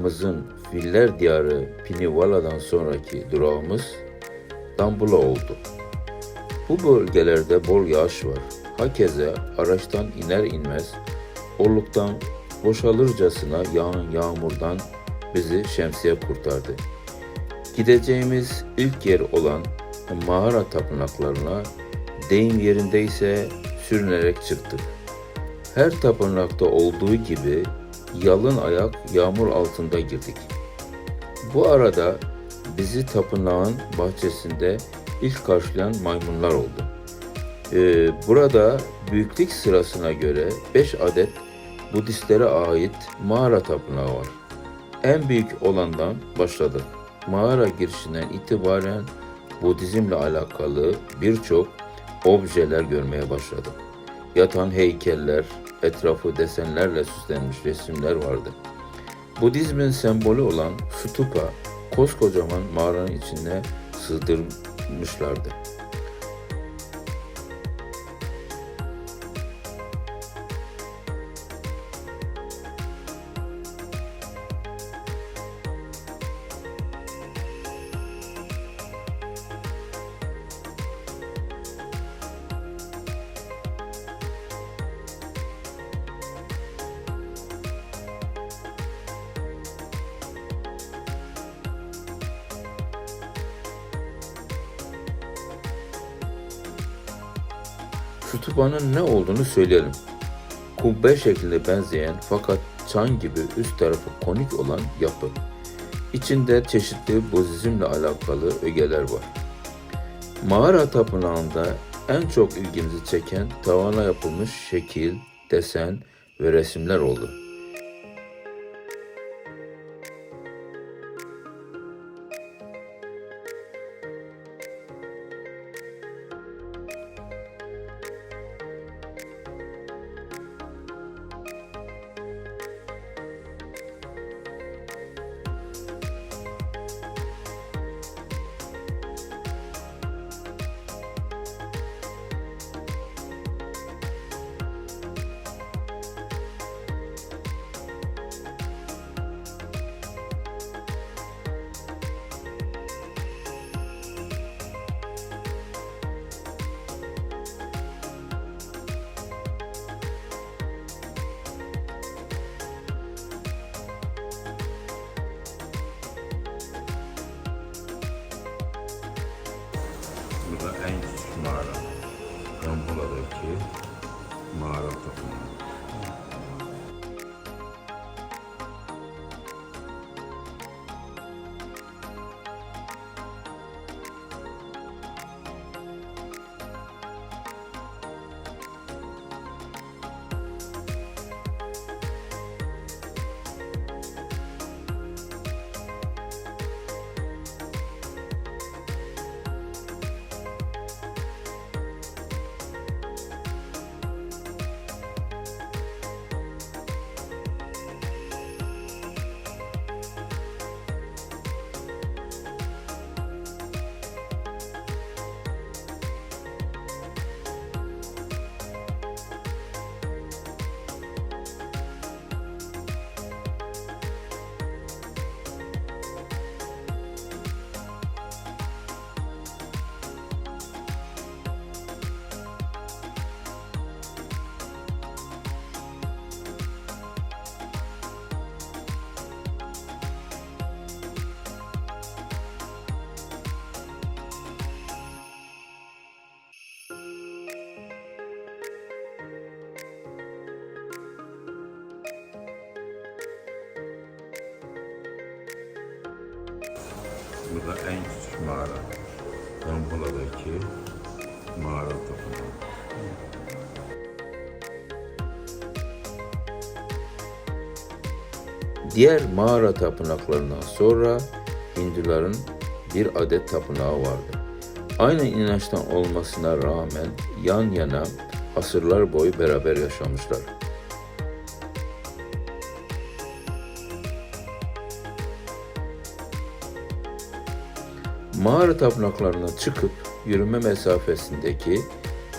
uçağımızın Filler Diyarı Pinivala'dan sonraki durağımız Dambula oldu. Bu bölgelerde bol yağış var. Hakeze araçtan iner inmez olluktan boşalırcasına yağan yağmurdan bizi şemsiye kurtardı. Gideceğimiz ilk yer olan mağara tapınaklarına deyim yerindeyse sürünerek çıktık. Her tapınakta olduğu gibi yalın ayak yağmur altında girdik. Bu arada bizi tapınağın bahçesinde ilk karşılayan maymunlar oldu. Ee, burada büyüklük sırasına göre 5 adet Budistlere ait mağara tapınağı var. En büyük olandan başladık. Mağara girişinden itibaren Budizmle alakalı birçok objeler görmeye başladık. Yatan heykeller, etrafı desenlerle süslenmiş resimler vardı. Budizmin sembolü olan stupa koskocaman mağaranın içine sığdırmışlardı. Stupanın ne olduğunu söyleyelim. Kubbe şeklinde benzeyen fakat çan gibi üst tarafı konik olan yapı. İçinde çeşitli Budizmle alakalı ögeler var. Mağara tapınağında en çok ilgimizi çeken tavana yapılmış şekil, desen ve resimler oldu. Burada en küçük mağara. Rampola'daki mağara tapınağı. Burada en küçük mağara. Rampola'daki mağara tapınağı. Diğer mağara tapınaklarından sonra Hinduların bir adet tapınağı vardı. Aynı inançtan olmasına rağmen yan yana asırlar boyu beraber yaşamışlar. Mağara tapınaklarına çıkıp yürüme mesafesindeki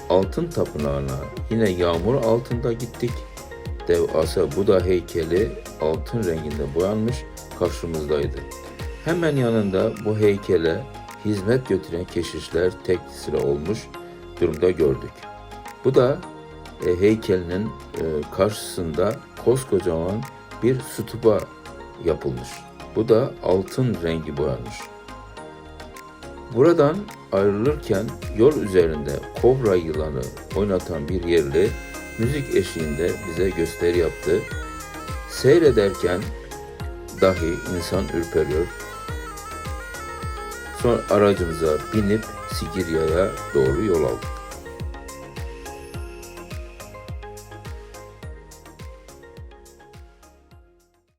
altın tapınağına yine yağmur altında gittik. devasa Buda heykeli altın renginde boyanmış karşımızdaydı. Hemen yanında bu heykele hizmet götüren keşişler tek sıra olmuş durumda gördük. Bu da e, heykelinin e, karşısında koskocaman bir stupa yapılmış. Bu da altın rengi boyanmış. Buradan ayrılırken yol üzerinde kobra yılanı oynatan bir yerli müzik eşliğinde bize gösteri yaptı. Seyrederken dahi insan ürperiyor. Sonra aracımıza binip Sigirya'ya doğru yol aldık.